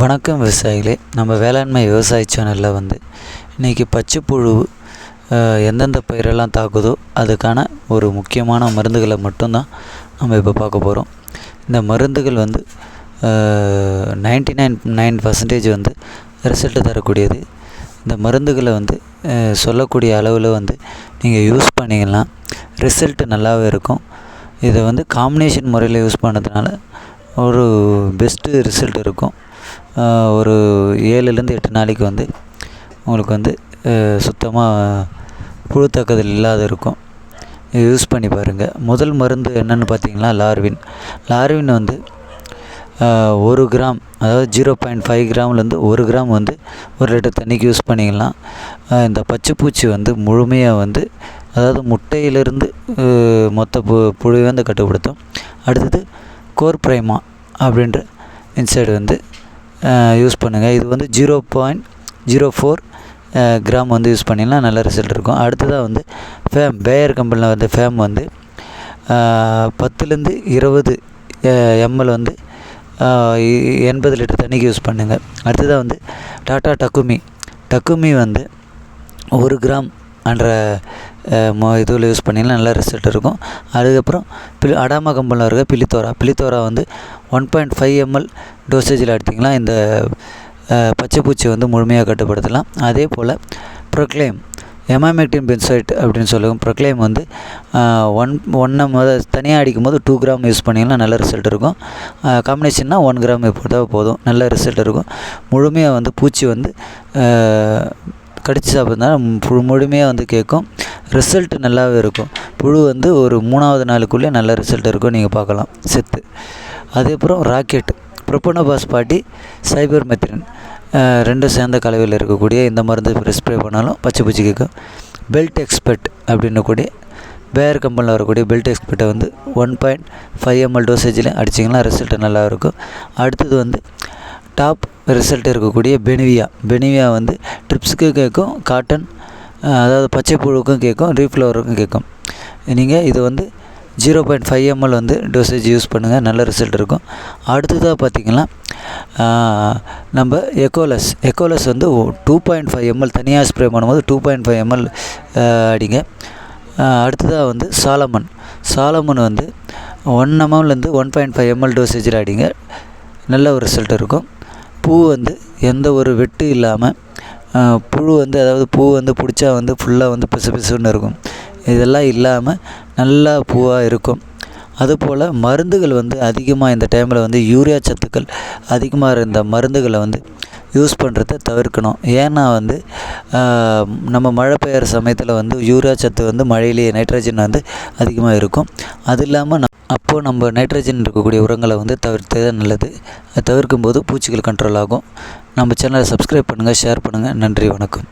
வணக்கம் விவசாயிகளே. நம்ம வேளாண்மை விவசாய சேனலில் வந்து இன்றைக்கி பச்சைப்புழு எந்தெந்த பயிரெல்லாம் தாக்குதோ அதுக்கான ஒரு முக்கியமான மருந்துகளை மட்டும்தான் நம்ம இப்போ பார்க்க போகிறோம் இந்த மருந்துகள் வந்து நைன்டி நைன் நைன் பர்சன்டேஜ் வந்து ரிசல்ட்டு தரக்கூடியது. இந்த மருந்துகளை வந்து சொல்லக்கூடிய அளவில் வந்து நீங்கள் யூஸ் பண்ணிங்கன்னா ரிசல்ட்டு நல்லாவே இருக்கும். இதை வந்து காம்பினேஷன் முறையில் யூஸ் பண்ணதுனால ஒரு பெஸ்ட்டு ரிசல்ட் இருக்கும். ஒரு ஏழுலேருந்து எட்டு நாளைக்கு வந்து உங்களுக்கு வந்து சுத்தமாக புழு தாக்குதல் இல்லாத இருக்கும். யூஸ் பண்ணி பாருங்கள் முதல் மருந்து என்னென்னு பார்த்தீங்கன்னா லார்வின். லார்வின் வந்து ஒரு கிராம் அதாவது ஜீரோ பாயிண்ட் ஃபைவ் கிராம்லேருந்து ஒரு கிராம் வந்து ஒரு லிட்டர் தண்ணிக்கு யூஸ் பண்ணிக்கலாம். இந்த பச்சைப்பூச்சி வந்து முழுமையாக வந்து அதாவது முட்டையிலிருந்து மொத்த பு புழுவை வந்து கட்டுப்படுத்தும். அடுத்தது கோர்ப்ரைமா அப்படின்ற இன்சைடு வந்து யூஸ் பண்ணுங்கள் இது வந்து zero point zero four gram வந்து யூஸ் பண்ணிங்கன்னா நல்ல ரிசல்ட் இருக்கும். அடுத்ததாக வந்து ஃபேம் பேயர் கம்பெனியில் வந்து ஃபேம் வந்து பத்துலேருந்து இருபது எம்எல் வந்து எண்பது லிட்டர் தண்ணிக்கு யூஸ் பண்ணுங்கள் அடுத்ததாக வந்து டாட்டா டக்குமி. டக்குமி வந்து ஒரு கிராம் என்ற இதில் யூஸ் பண்ணிங்கன்னா நல்ல ரிசல்ட் இருக்கும். அதுக்கப்புறம் பில் அடாமா கம்பெனியில் இருக்க பிலித்தோரா. பிலித்தோரா வந்து ஒன் பாயிண்ட் ஃபைவ் எம்எல் டோசேஜில் எடுத்திங்கன்னா இந்த பச்சை பச்சைப்பூச்சி வந்து முழுமையாக கட்டுப்படுத்தலாம். அதே போல் ப்ரொக்ளைம் எமாமெக்டின் பென்சைட் அப்படின்னு சொல்லுவோம். ப்ரொக்ளைம் வந்து ஒன் ஒன்றை முத தனியாக அடிக்கும் போது டூ கிராம் யூஸ் பண்ணிங்கன்னா நல்ல ரிசல்ட் இருக்கும். காம்பினேஷன்னா ஒன் கிராம் போட்டால் போதும். நல்ல ரிசல்ட் இருக்கும். முழுமையாக வந்து பூச்சி வந்து கடிச்சு சாப்பிட்றதுனால புழு முழுமையாக வந்து கேட்கும். ரிசல்ட் நல்லாவே இருக்கும். புழு வந்து ஒரு மூணாவது நாளுக்குள்ளே நல்ல ரிசல்ட் இருக்கும். நீங்கள் பார்க்கலாம். செத்து. அதுக்கப்புறம் ராக்கெட் ப்ரொப்பனோபாஸ் பாட்டி சைபர் மெத்திரன். ரெண்டும் சேர்ந்த கலவையில் இருக்கக்கூடிய இந்த மருந்து ஸ்ப்ரே பண்ணாலும் பச்சை பூச்சி கேட்கும். பெல்ட் எக்ஸ்பர்ட் அப்படின்னக்கூடிய பேர் கம்பெனியில் வரக்கூடிய பெல்ட் எக்ஸ்பெர்ட்டை வந்து ஒன் பாயிண்ட் ஃபைவ் எம்எல் டோசேஜில் அடிச்சிங்கன்னா ரிசல்ட் நல்லா இருக்கும். அடுத்தது வந்து டாப் ரிசல்ட் இருக்கக்கூடிய பெனிவியா பெனிவியா வந்து ட்ரிப்ஸுக்கு கேட்கும் காட்டன் அதாவது பச்சை புழுவுக்கும் கேட்கும் ரீஃப்ளவருக்கும் கேட்கும். நீங்கள் இது வந்து ஜீரோ பாயிண்ட் ஃபைவ் எம்எல் வந்து டோசேஜ் யூஸ் பண்ணுங்கள் நல்ல ரிசல்ட் இருக்கும். அடுத்ததாக பார்த்தீங்கன்னா நம்ம எக்கோலஸ் எக்கோலஸ் வந்து டூ பாயிண்ட் ஃபைவ் எம்எல் தனியாக ஸ்ப்ரே பண்ணும்போது டூ பாயிண்ட் ஃபைவ் எம்எல் அடிங்க. அடுத்ததாக வந்து சாலமன் சாலமன் வந்து ஒன் எம்எல்லேருந்து ஒன் பாயிண்ட் ஃபைவ் எம்எல் டோசேஜில் அடிங்க. நல்ல ஒரு ரிசல்ட் இருக்கும். பூ வந்து எந்த ஒரு வெட்டு இல்லாமல் புழு வந்து அதாவது பூ வந்து பிடிச்சா வந்து ஃபுல்லாக வந்து பிசு பிசுன்னு இருக்கும். இதெல்லாம் இல்லாமல் நல்லா பூவாக இருக்கும். அதுபோல் மருந்துகள் வந்து அதிகமாக இந்த டைமில் வந்து யூரியா சத்துக்கள் அதிகமாக இருந்த மருந்துகளை வந்து யூஸ் பண்ணுறத தவிர்க்கணும். ஏன்னா வந்து நம்ம மழை பெய்கிற சமயத்தில் வந்து யூரியா சத்து வந்து மழையிலேயே நைட்ரஜன் வந்து அதிகமாக இருக்கும். அது இல்லாமல் அப்போது நம்ம நைட்ரஜன் இருக்கக்கூடிய உரங்களை வந்து தவிர்த்தது நல்லது. தவிர்க்கும் போது பூச்சிகள் கண்ட்ரோல் ஆகும். நம்ம சேனலை சப்ஸ்கிரைப் பண்ணுங்கள் ஷேர் பண்ணுங்கள் நன்றி வணக்கம்.